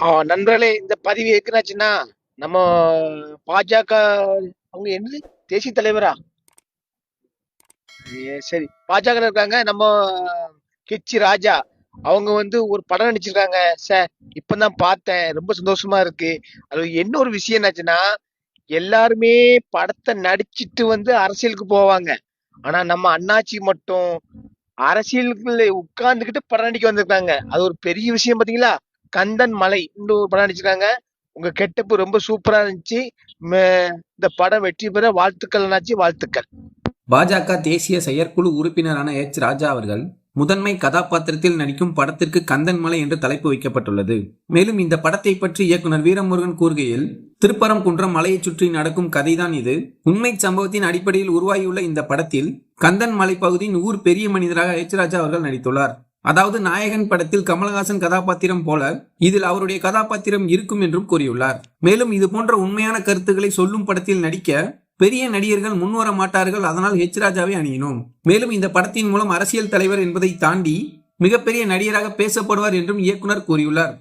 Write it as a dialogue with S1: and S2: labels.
S1: நண்பர்களே இந்த பதிவு எதுக்குனாச்சுன்னா நம்ம பாஜக அவங்க என்னது? தேசிய தலைவரா? ஏ, சரி. பாஜக இருக்காங்க. நம்ம கிச்சி ராஜா அவங்க வந்து ஒரு படம் நடிச்சிருக்காங்க. சார் இப்பதான் பார்த்தேன். ரொம்ப சந்தோஷமா இருக்கு. அது என்ன ஒரு விஷயம் என்னாச்சுன்னா எல்லாருமே படத்தை நடிச்சிட்டு வந்து அரசியலுக்கு போவாங்க. ஆனா நம்ம அண்ணாச்சி மட்டும் அரசியலுக்குள்ள உட்கார்ந்துகிட்டு படம் நடிக்க வந்திருக்காங்க. அது ஒரு பெரிய விஷயம் பாத்தீங்களா? கந்தன் மலை இன்னொரு படம் நடிச்சிருக்காங்க. உங்க கெட்டப்பு ரொம்ப சூப்பரா இருந்துச்சு. இந்த படம் வெற்றி பெற வாழ்த்துக்கள் அண்ணாச்சி வாழ்த்துக்கள்.
S2: பாஜக தேசிய செயற்குழு உறுப்பினரான எச். ராஜா அவர்கள் முதன்மை கதாபாத்திரத்தில் நடிக்கும் படத்திற்கு கந்தன்மலை என்று தலைப்பு வைக்கப்பட்டுள்ளது. மேலும் இந்த படத்தை பற்றி இயக்குனர் வீரமுருகன் கூறுகையில் திருப்பரங்குன்றம் மலையைச் சுற்றி நடக்கும் கதைதான் இது. உண்மை சம்பவத்தின் அடிப்படையில் உருவாகியுள்ள இந்த படத்தில் கந்தன் மலை பகுதியின் ஊர் பெரிய மனிதராக எச். ராஜா அவர்கள் நடித்துள்ளார். அதாவது நாயகன் படத்தில் கமலஹாசன் கதாபாத்திரம் போல இதில் அவருடைய கதாபாத்திரம் இருக்கும் என்றும் கூறியுள்ளார். மேலும் இது போன்ற உண்மையான கருத்துக்களை சொல்லும் படத்தில் நடிக்க பெரிய நடிகர்கள் முன்வர மாட்டார்கள் அதனால் ஹெச் ராஜாவை அணியினோம். மேலும் இந்த படத்தின் மூலம் அரசியல் தலைவர் என்பதை தாண்டி மிகப்பெரிய நடிகராக பேசப்படுவார் என்றும் இயக்குனர் கூறியுள்ளார்.